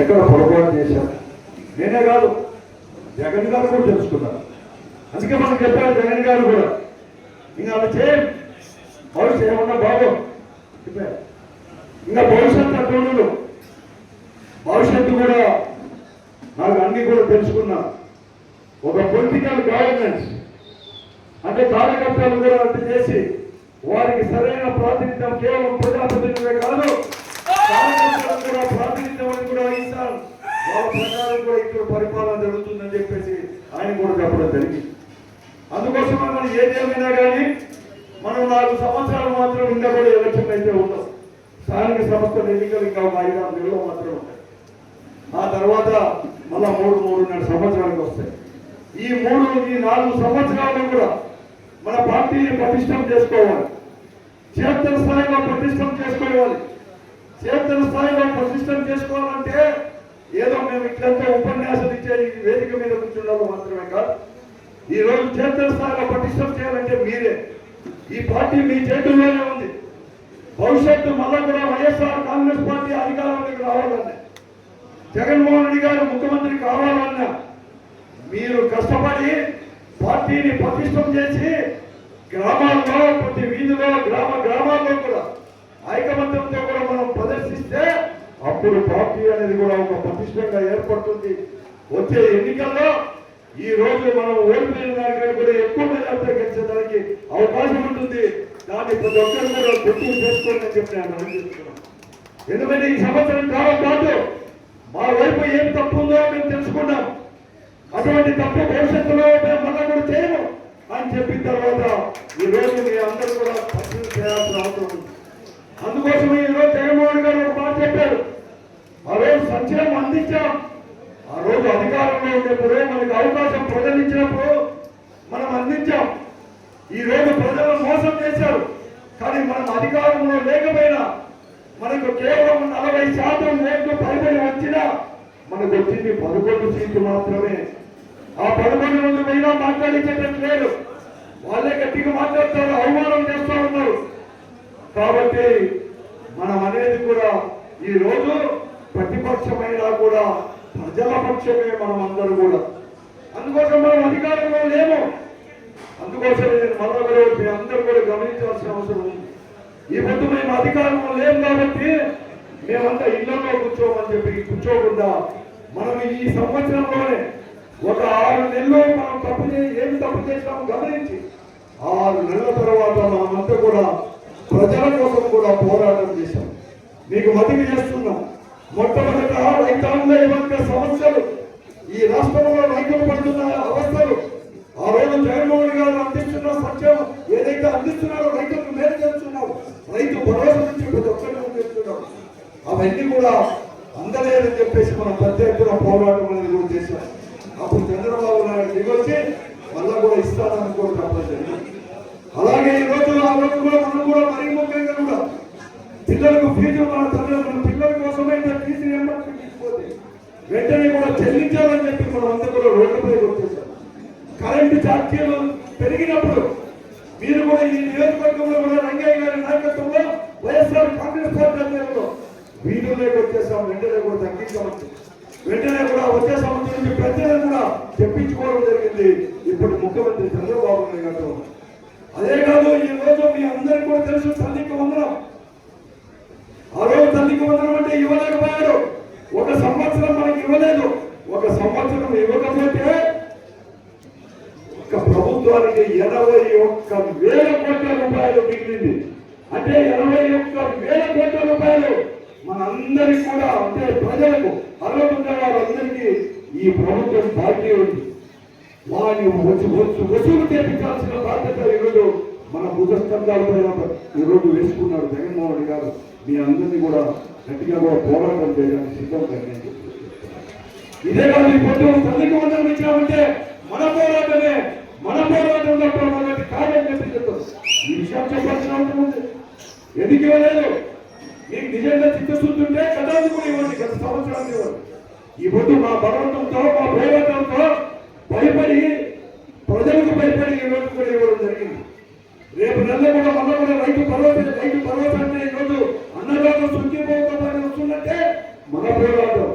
ఎక్కడ పొరపాటు చేశారు? నేనే కాదు. జగన్ గారు కూడా తెలుసుకున్నారు. అందుకే మనం చెప్పారు జగన్ గారు కూడా. ఇంకా అలా చేయం. భవిష్యత్ ఏమన్నా బాబు చెప్పారు. ఇంకా భవిష్యత్తు అటువంటి భవిష్యత్తు కూడా నాకు అన్ని కూడా తెలుసుకున్నా. ఒక పొలిటికల్ గవర్నెన్స్ అంటే కార్యకర్తలు కూడా అంత చేసి వారికి సరైన ప్రాతినిధ్యం కేవలం ప్రజాప్రతినిధులే కాదు కూడా ప్రాతినిధ్యం కూడా ఇస్తారు వాళ్ళ ప్రకారం కూడా ఇక్కడ పరిపాలన జరుగుతుందని చెప్పేసి ఆయన కూడా చెప్పడం జరిగింది అందుకోసమే మనం ఏదేమైనా కానీ మనం నాలుగు సంవత్సరాలు మాత్రం ఉండబడి ఎలక్షన్ అయితే ఉన్నాం స్థానిక సంస్థల ఎన్నికలు ఇంకా ఒక ఐదు ఆరు నెలలు మాత్రం ఉంటాయి ఆ తర్వాత మళ్ళా మూడు మూడున్నర సంవత్సరాలకు వస్తాయి ఈ మూడు ఈ నాలుగు సంవత్సరాలు కూడా మన పార్టీని పటిష్టం చేసుకోవాలి. క్షేత్ర స్థాయిలో పటిష్టం చేసుకోవాలి. క్షేత్ర స్థాయిలో పటిష్టం చేసుకోవాలంటే ఏదో మేము ఇట్లంతా ఉపన్యాసం ఇచ్చే ఈ వేదిక మీద కూర్చున్నాము మాత్రమే కాదు. ఈ రోజు క్షేత్ర స్థాయిలో పటిష్టం చేయాలంటే మీరే. ఈ పార్టీ మీ చేతుల్లోనే ఉంది. భవిష్యత్తు మళ్ళా కూడా వైఎస్ఆర్ కాంగ్రెస్ పార్టీ అధికారంలోకి రావాలన్నా జగన్మోహన్ రెడ్డి గారు ముఖ్యమంత్రి కావాలన్నా మీరు కష్టపడి పార్టీని పటిష్టం చేసి గ్రామాల్లో ప్రతి వీధిలో గ్రామ గ్రామాల్లో కూడా ఐకమత్యంతో కూడా మనం ప్రదర్శిస్తే అప్పుడు పార్టీ అనేది కూడా ఒక పటిష్టంగా ఏర్పడుతుంది. వచ్చే ఎన్నికల్లో ఈ రోజు మనం ఓడిపోయిన దానికంటే కూడా ఎక్కువ మెజార్టీ గెలిచేదానికి అవకాశం ఉంటుంది. దాన్ని ప్రతి ఒక్కరు కూడా గుర్తు చేసుకోండి అని చెప్పి నేను ఆలోచిస్తున్నాను ఎందుకంటే ఈ సంవత్సరం కాలం పాటు మా వైపు ఏం తప్పు ఉందో మేము తెలుసుకున్నాం. అటువంటి తప్పు భవిష్యత్తులో మేము మళ్ళా కూడా చేయము అని చెప్పిన తర్వాత ఈ రోజు మీ అందరూ కూడా పరిశీలన చేయాల్సిన అవసరం ఉంది. అందుకోసం ఈ రోజు జగన్మోహన్ గారు ఒక మాట చెప్పారు. ఆ రోజు అందించాం. ఆ రోజు అధికారంలో ఉండేప్పుడు మనకు అవకాశం ప్రజలు ఇచ్చినప్పుడు మనం అందించాం. ఈ రోజు ప్రజలు మోసం చేశారు. కానీ మనం అధికారంలో లేకపోయినా మనకు కేవలం నలభై శాతం ఓట్లు పైబడి వచ్చినా మనకు వచ్చింది పదకొండు సీట్లు మాత్రమే. ఆ పదకొండు మంది పైన మాట్లాడించేటట్టు లేదు. వాళ్ళే గట్టిగా మాట్లాడతారు అవమానం చేస్తూ ఉన్నారు. కాబట్టి మనం అనేది కూడా ఈ రోజు ప్రతిపక్షమైనా కూడా ప్రజల పక్షమే మనం అందరూ కూడా. అందుకోసం మనం అధికారంలో లేము. అందుకోసం నేను మళ్ళా కూడా మీ అందరూ కూడా గమనించాల్సిన అవసరం ఉంది. ఈ పొద్దు మేము అధికారంలో లేము కాబట్టి మేమంతా ఇళ్ళలో కూర్చోమని చెప్పి కూర్చోకుండా మనం ఈ సంవత్సరంలోనే ఒక ఆరు నెలలు మనం తప్పు చేసి ఏం తప్పు చేసినాము గమనించి ఆరు నెలల తర్వాత మనమంతా కూడా ప్రజల కోసం కూడా పోరాటం చేశాం. మీకు మతికి చేస్తున్నాం. మొట్టమొదట రైతాంగ యొక్క సమస్యలు ఈ రాష్ట్రంలో రైతులు పడుతున్న అవస్థలు ఆ రోజు జగన్మోహన్ గారు అందిస్తున్న సత్యం ఏదైతే అందిస్తున్నారో రైతులకు మేలు చేస్తున్నారు రైతు భరోసా నుంచి ప్రతి ఒక్కరిని చేస్తున్నారు అవన్నీ కూడా అందలేదని చెప్పేసి మనం పెద్ద ఎత్తున పోరాటం అనేది కూడా చేశాం. అప్పుడు చంద్రబాబు నాయుడు దిగొచ్చి మళ్ళా కూడా ఇస్తానని కూడా చెప్పడం జరిగింది అలాగే ఈ రోజు ఆ రోజు కూడా మనం కూడా మరీ ముఖ్యంగా కూడా పిల్లలకు ఫ్యూచర్ మన తల్లి మన పిల్లల కోసమే ఫీజు రియంబర్స్మెంట్ తీసుకోతే వెంటనే కూడా చెల్లించాలని చెప్పి మనం అందరూ కూడా రోడ్లపై వచ్చేసాం కరెంటు ఛార్జీలు పెరిగినప్పుడు మీరు కూడా ఈ నియోజకవర్గంలో కూడా రంగయ్య గారి నాయకత్వంలో వైఎస్ఆర్ కాంగ్రెస్ పార్టీ ఆధ్వర్యంలో వీధుల్లోకి వచ్చేసాం వెంటనే కూడా తగ్గించవచ్చు వెంటనే కూడా వచ్చే సంవత్సరం నుంచి ప్రజలను కూడా తెప్పించుకోవడం జరిగింది. ఇప్పుడు ముఖ్యమంత్రి చంద్రబాబు నాయుడు గారు. అదే కాదు ఈ రోజు మీ అందరికీ కూడా తెలుసు తల్లికి వందనం. సంవత్సరం అంటే ఇవ్వలేకపోయాడు ఒక సంవత్సరం మనకి ఇవ్వలేదు. ఒక సంవత్సరం ఇవ్వకపోతే ఒక ప్రభుత్వానికి ఇరవై ఒక్క వేల కోట్ల రూపాయలు మిగిలింది. అంటే ఎనభై ఒక్క వేల కోట్ల రూపాయలు మనందరికి కూడా అంటే ప్రజలకు అర్హత వారందరికీ ఈ ప్రభుత్వం బాకీ ఉంది. వారిని వచ్చి వచ్చి వసూలు చేపించాల్సిన బాధ్యత ఈరోజు మన భుజస్కంధాలపైన ఈరోజు వేసుకున్నాడు జగన్మోహన్ గారు. మీ అందరినీ కూడా గట్టిగా కూడా పోరాటం చేయడానికి సిద్ధంగా నేను ఇదే కాదు ఈ పొద్దు తల్లికి వందనం ఇచ్చామంటే మన పోరాటమే మన పోరాటం తప్ప మనకి కాదని చెప్పి చెప్తాం. ఈ విషయం చెప్పాల్సిన అవసరం ఉంది. ఎందుకు ఇవ్వలేదు? మీకు నిజంగా చిత్తశుద్ధుంటే గతాన్ని కూడా ఇవ్వండి గత సంవత్సరానికి ఇవ్వండి. ఈ పొద్దు మా బలవంతంతో మా పోరాటంతో భయపడి ప్రజలకు భయపడి ఈ రోజు కూడా ఇవ్వడం జరిగింది. రేపు నెల కూడా మళ్ళీ కూడా రైతు భరోసా రైతు భరోసా అంటే ఈరోజు రోజు అన్నదానం సుఖీపోతామని మన పోరాటం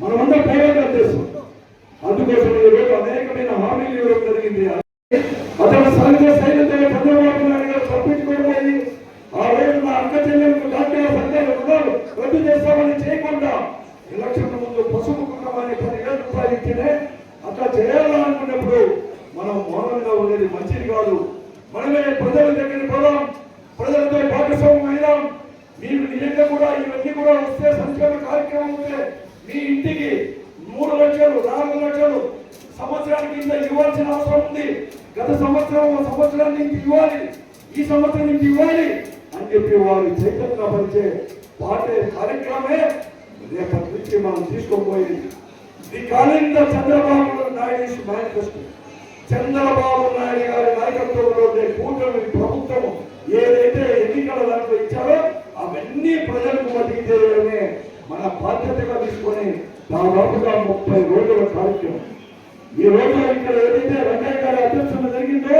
మనమంతా ప్రేమ చేస్తాం. అందుకోసం ఈరోజు అనేకమైన హామీలు ఇవ్వడం జరిగింది. సంక్షేమ కార్యక్రమం ఉంటే మీ ఇంటికి మూడు లక్షలు నాలుగు లక్షలు సంవత్సరానికి కింద ఇవ్వాల్సిన అవసరం ఉంది. గత సంవత్సరం సంవత్సరానికి ఇంత ఇవ్వాలి. ఈ సంవత్సరం ఇంత ఇవ్వాలి అని చెప్పి వారు చైతన్యపరిచే పాటే కార్యక్రమే రేపటి నుంచి మనం తీసుకోబోయేది ది కాలింద చంద్రబాబు నాయుడు మేనిఫెస్టో చంద్రబాబు నాయుడు గారి నాయకత్వంలో చేసుకుని దాదాపుగా ముప్పై రోజుల కార్యక్రమం ఈ రోజు ఇక్కడ ఏదైతే రంగయ్య గారి అధ్యక్షత జరిగిందో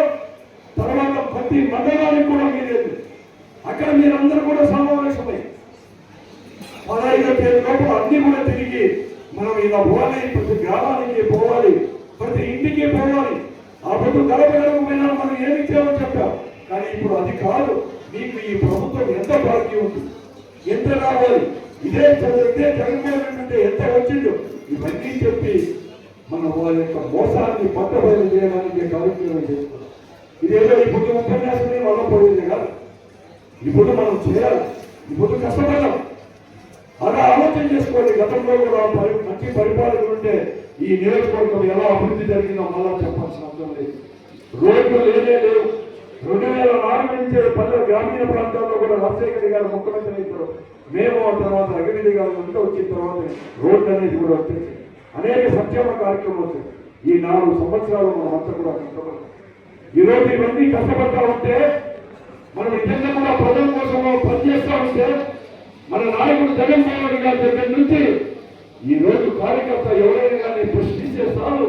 తర్వాత ప్రతి మండలానికి కూడా మీరేది అక్కడ మీరందరూ కూడా సమావేశమై పదహైదు పేరు లోపల అన్ని కూడా తిరిగి మనం ఇలా పోవాలి ప్రతి గ్రామానికి పోవాలి ప్రతి ఇంటికి పోవాలి. ఆ పొద్దు గడప గడప మనం ఏమి చేయాలని చెప్పాం. కానీ ఇప్పుడు అది కాదు. మీకు ఈ ప్రభుత్వం ఎంత బాకీ ఉంది? ఎంత రావాలి? ఇదే చదివితే ఇదే జగన్మోహన్ అంటే ఎంత వచ్చిందో ఇవన్నీ చెప్పి మన వాళ్ళ యొక్క మోసాన్ని పట్టబయలు చేయడానికి కార్యక్రమం చేస్తున్నాం ఇదేదో ఇప్పుడు ఉపన్యాసమే వల్ల పోయింది కాదు. ఇప్పుడు మనం చేయాలి. ఇప్పుడు కష్టపడాలి అలా ఆలోచన చేసుకోండి. గతంలో కూడా పరి మంచి పరిపాలన ఉంటే ఈ నియోజకవర్గం ఎలా అభివృద్ధి జరిగిందో మళ్ళా చెప్పాల్సిన అవసరం లేదు. రోడ్లు లేనే లేవు. రెండు వేల నాలుగు నుంచి పల్లె గ్రామీణ ప్రాంతాల్లో కూడా రాజశేఖర్ గారు ముఖ్యమంత్రి అయినారు మేము ఆ తర్వాత రఘురెడ్డి గారు అంతా వచ్చిన తర్వాత రోడ్లు అనేది కూడా వచ్చేసి అనేక సంక్షేమ కార్యక్రమాలు వచ్చాయి. ఈ నాలుగు సంవత్సరాలు మనం అంతా కూడా కష్టపడతాం ఈరోజు ఇవన్నీ కష్టపడతా ఉంటే మనం నిజంగా కూడా ప్రజల కోసం పనిచేస్తా ఉంటే మన నాయకుడు జగన్మోహన్ రెడ్డి గారి దగ్గర నుంచి ఈ రోజు కార్యకర్త ఎవరైనా కానీ ప్రశ్నించే సార్లు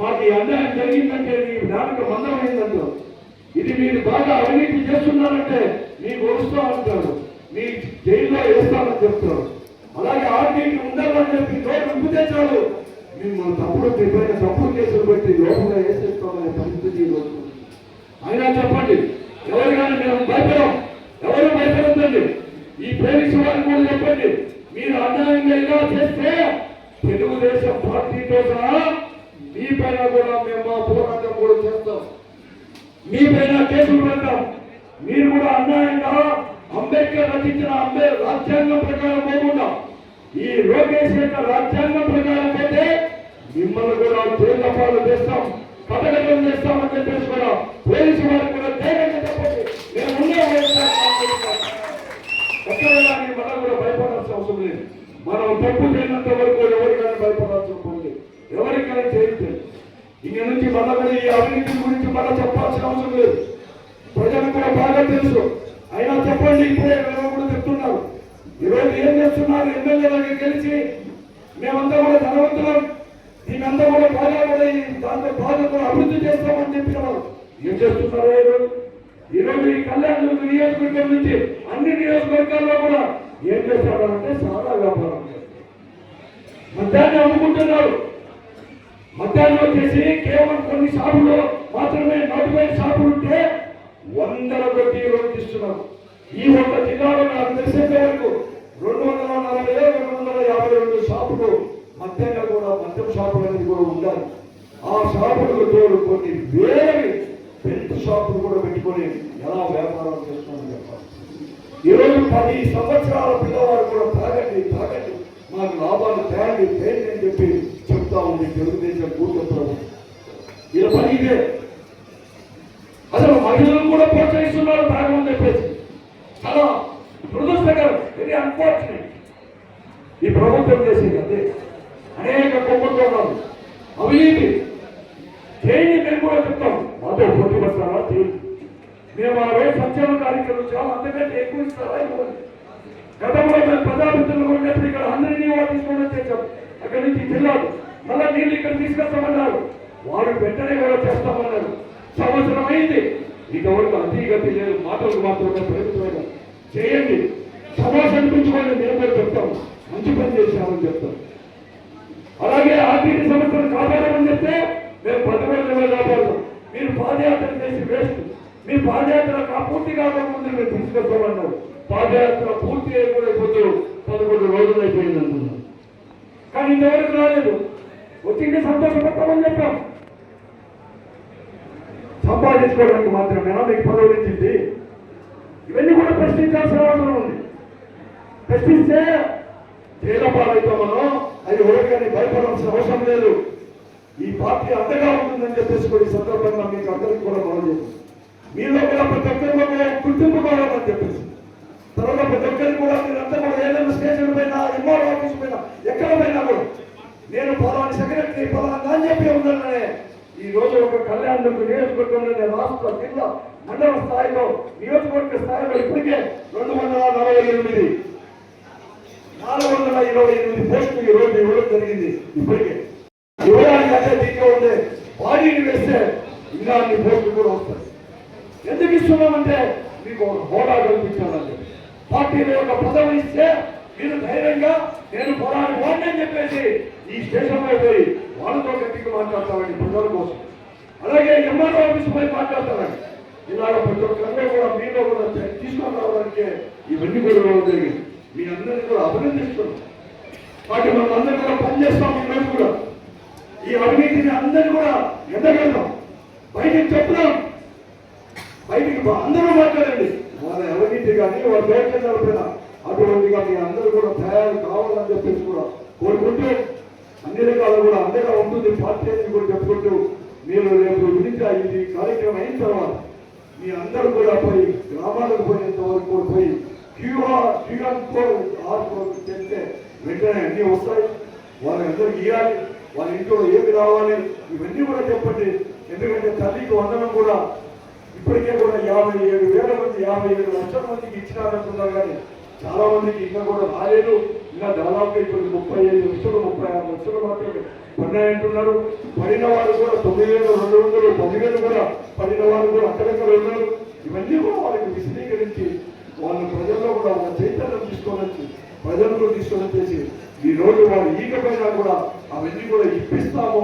మాకు ఈ అన్యాయం జరిగిందంటే నీ జ్ఞానిక మందమైందంటారు. ఇది మీరు బాగా అవినీతి చేస్తున్నారంటే మీకు వస్తామంటారు మీ జైల్లో వేస్తామని చెప్తారు. అలాగే ఆర్టీకి ఉండాలని చెప్పి నోటు తెచ్చాడు చాలు మిమ్మల్ని తప్పుడు చెప్పిన తప్పుడు కేసులు పెట్టి లోపల వేసేస్తామనే పరిస్థితి అయినా చెప్పండి ఎవరికైనా మేము భయపడం ఎవరు భయపడద్దండి? ఈ ప్రేమించే వారికి కూడా చెప్పండి మీరు అన్యాయంగా ఇలా చేస్తే తెలుగుదేశం పార్టీతో సహా మీ పైన కూడా మేము మా పోరాటం కూడా చేస్తాం. మీ పైన కేసులు పెడతాం. మీరు కూడా అన్యాయంగా అంబేద్కర్ రచించిన అంబే రాజ్యాంగం ప్రకారం పోకుండా ఈ లోకేష్ యొక్క రాజ్యాంగం ప్రకారం పోతే మిమ్మల్ని కూడా జైళ్ళ పాలు చేస్తాం పథకం చేస్తామని చెప్పేసి కూడా పోలీసు వారికి కూడా ధైర్యంగా చెప్పండి. మేము ఉండే ఎక్కడైనా మనం కూడా భయపడాల్సిన అవసరం లేదు. మనం తప్పు చేయనంత వరకు ఎవరికైనా భయపడాల్సిన అవసరం లేదు ఎవరికైనా చేయలేదు ఇంక నుంచి మళ్ళా కూడా ఈ అవినీతి గురించి మళ్ళా చెప్పాల్సిన అవసరం లేదు. ప్రజలకు కూడా బాగా తెలుసు. అయినా చెప్పండి ఇప్పుడే మేము కూడా చెప్తున్నారు. ఈరోజు ఏం చేస్తున్నారు? ఎమ్మెల్యేలకి గెలిచి మేమంతా కూడా ధనవంతులం. దీనంతా కూడా బాగా కూడా ఈ బాగా కూడా అభివృద్ధి చేస్తామని చెప్పిన ఏం చేస్తున్నారు ఈరోజు? ఈరోజు ఈ కళ్యాణ నియోజకవర్గం నుంచి అన్ని నియోజకవర్గాల్లో కూడా ఏం చేస్తారంటే సారా వ్యాపారం చేస్తారు. మద్యాన్ని అమ్ముకుంటున్నారు. మద్యాన్ని వచ్చేసి కేవలం కొన్ని షాపులు మాత్రమే నలభై షాపులు ఉంటే వందల కొద్ది రోజు ఇస్తున్నారు ఈ ఒక్క జిల్లాలో నాకు తెలిసే వరకు రెండు వందల నలభై రెండు వందల యాభై రెండు షాపులు మద్యంగా కూడా మద్యం షాపులు అనేది కూడా ఉండాలి. ఆ షాపులకు తోడు కొన్ని వేరే పెద్ద షాపులు కూడా పెట్టుకొని ఎలా వ్యాపారం చేస్తున్నారని చెప్పాలి. ఈరోజు పది సంవత్సరాల పిల్లవాడు కూడా తాగండి తాగండి. మాకు లాభాలు తేండి తేండి అని చెప్పి చెప్తా ఉంది తెలుగుదేశం కూటమి ప్రభుత్వం. ఇలా పని ఇదే. అసలు మహిళలు కూడా ప్రోత్సహిస్తున్నారు తాగమని చెప్పేసి. చాలా దురదృష్టకరం వెరీ అన్ఫార్చునేట్ ఈ ప్రభుత్వం చేసేది అదే అనేక కుంభకోణాలు అవినీతి చేయండి మేము కూడా చెప్తాం మాతో పోటీ పడతారా చేయండి మేము ఆ రోజు సంక్షేమ కార్యక్రమం చాలా అంతకంటే ఎక్కువ ఇస్తారా ఇవ్వండి గతంలో మేము ప్రజాభిత్తులు ఉన్నప్పుడు ఇక్కడ అందరినీ వాళ్ళు తీసుకోవడం చేశాం అక్కడి నుంచి జిల్లాలు మళ్ళా నీళ్ళు చేస్తామన్నారు. వారు వెంటనే కూడా చేస్తామన్నారు. సంవత్సరం అయింది. ఇంతవరకు అతిగతి లేదు మాటలకు మాత్రమే ప్రభుత్వం చేయండి. సమాజం అనిపించుకోండి మేము చెప్తాం. మంచి పని చేశామని చెప్తాం. అలాగే ఆర్థిక సమస్యలు కాపాడమని చెప్తే మేము పదకొండు వేల కాపాడతాం. మీరు పాదయాత్ర చేసి వేస్ట్. మీ పాదయాత్ర పూర్తి కాకముందు మీరు తీసుకొస్తామన్నారు. పాదయాత్ర పూర్తి అయిపోయిపోతూ పదకొండు రోజులు అయిపోయింది అనుకున్నాం. ఇంతవరకు రాలేదు. వచ్చింది సంతోషపడతామని చెప్పాం. సంపాదించుకోవడానికి మాత్రమేనా మీకు పదవులు ఇచ్చింది. ఇవన్నీ కూడా ప్రశ్నించాల్సిన అవసరం ఉంది. ప్రశ్నిస్తే జైల పాలవుతామనో అది ఓడికని భయపడాల్సిన అవసరం లేదు. ఈ పార్టీ అంతగా ఉంటుందని చెప్పేసి కూడా ఈ సందర్భంగా మీకు అందరికీ కూడా మనం చేస్తాం మీలో కూడా ప్రతి ఒక్కరిలో కూడా గుర్తింపు కావాలని చెప్పేసి. తర్వాత ప్రతి ఒక్కరికి కూడా మీరంతా కూడా ఏదైనా స్టేషన్ పైన ఎంఆర్ ఆఫీస్ పైన ఎక్కడ పోయినా కూడా నేను పలాని సెక్రటరీ పలానా అని చెప్పి ఉండాలనే ఈ రోజు ఒక కళ్యాణం నియోజకవర్గంలోనే రాష్ట్ర జిల్లా మండల స్థాయిలో నియోజకవర్గ స్థాయిలో ఇప్పటికే రెండు వందల నలభై ఎనిమిది నాలుగు వందల ఇరవై ఎనిమిది పోస్టులు ఈ రోజు ఇవ్వడం జరిగింది ఇప్పటికే. ఇవ్వడానికి అదే దీంట్లో ఉండే బాడీని వేస్తే ఇంకా అన్ని పోస్టులు కూడా వస్తాయి. ఎందుకు ఇస్తున్నామంటే మీకు ఒక హోదా కల్పించాలండి పార్టీలో ఒక పదవి ఇస్తే మీరు ధైర్యంగా నేను పోరాడి వాడిని అని చెప్పేసి ఈ స్టేషన్లో పోయి వాళ్ళతో గట్టిగా మాట్లాడతామండి ప్రజల కోసం అలాగే ఎంఆర్ఓ ఆఫీస్ పోయి మాట్లాడతామండి ఇలాగ ప్రతి కూడా మీలో కూడా తీసుకొని రావడానికి ఇవన్నీ కూడా జరిగింది. మీ అందరినీ కూడా అభినందిస్తున్నాం. వాటి మనం అందరూ కూడా పనిచేస్తాం ఈ రోజు కూడా. ఈ అవినీతిని అందరినీ కూడా ఎండగడదాం బయటికి చెప్తాం బయటికి అందరూ మాట్లాడండి. వాళ్ళ అవినీతి కానీ వాళ్ళ దౌర్జన్యాల పైన అటువంటిగా మీ అందరూ కూడా తయారు కావాలని చెప్పేసి కూడా కోరుకుంటూ అన్ని రకాలు కూడా అండగా ఉంటుంది. పార్టీ అని కూడా చెప్పుకుంటూ మీరు రేపు గురించి ఇది కార్యక్రమం అయిన తర్వాత మీ అందరూ కూడా పోయి గ్రామాలకు పోయేంత వరకు కూడా పోయి QR QR code R code చెప్తే వెంటనే అన్ని వస్తాయి. వాళ్ళందరికీ ఇవ్వాలి. వాళ్ళ ఇంట్లో ఏమి రావాలి ఇవన్నీ కూడా చెప్పండి. ఎందుకంటే తల్లికి వందనం కూడా ఇప్పటికే కూడా యాభై ఏడు వేల మంది యాభై ఏడు లక్షల మందికి ఇచ్చినారంటున్నారు కానీ చాలా మందికి ఇంకా కూడా రాలేదు. ఇంకా దాదాపు ఇప్పుడు ముప్పై ఐదు లక్షలు ముప్పై ఆరు లక్షలు మాత్రమే పడినాయంటున్నారు పడిన వాళ్ళు కూడా తొమ్మిది వేలు రెండు వందలు పదివేలు కూడా పడిన వాళ్ళు కూడా అక్కడక్కడ ఉన్నారు. ఇవన్నీ కూడా వాళ్ళకి విశదీకరించి వాళ్ళు ప్రజల్లో కూడా ఒక చైతన్యం తీసుకొని వచ్చి ప్రజల్లో తీసుకొని వచ్చేసి ఈ రోజు వారు ఈగపైన కూడా అవన్నీ కూడా ఇప్పిస్తాము.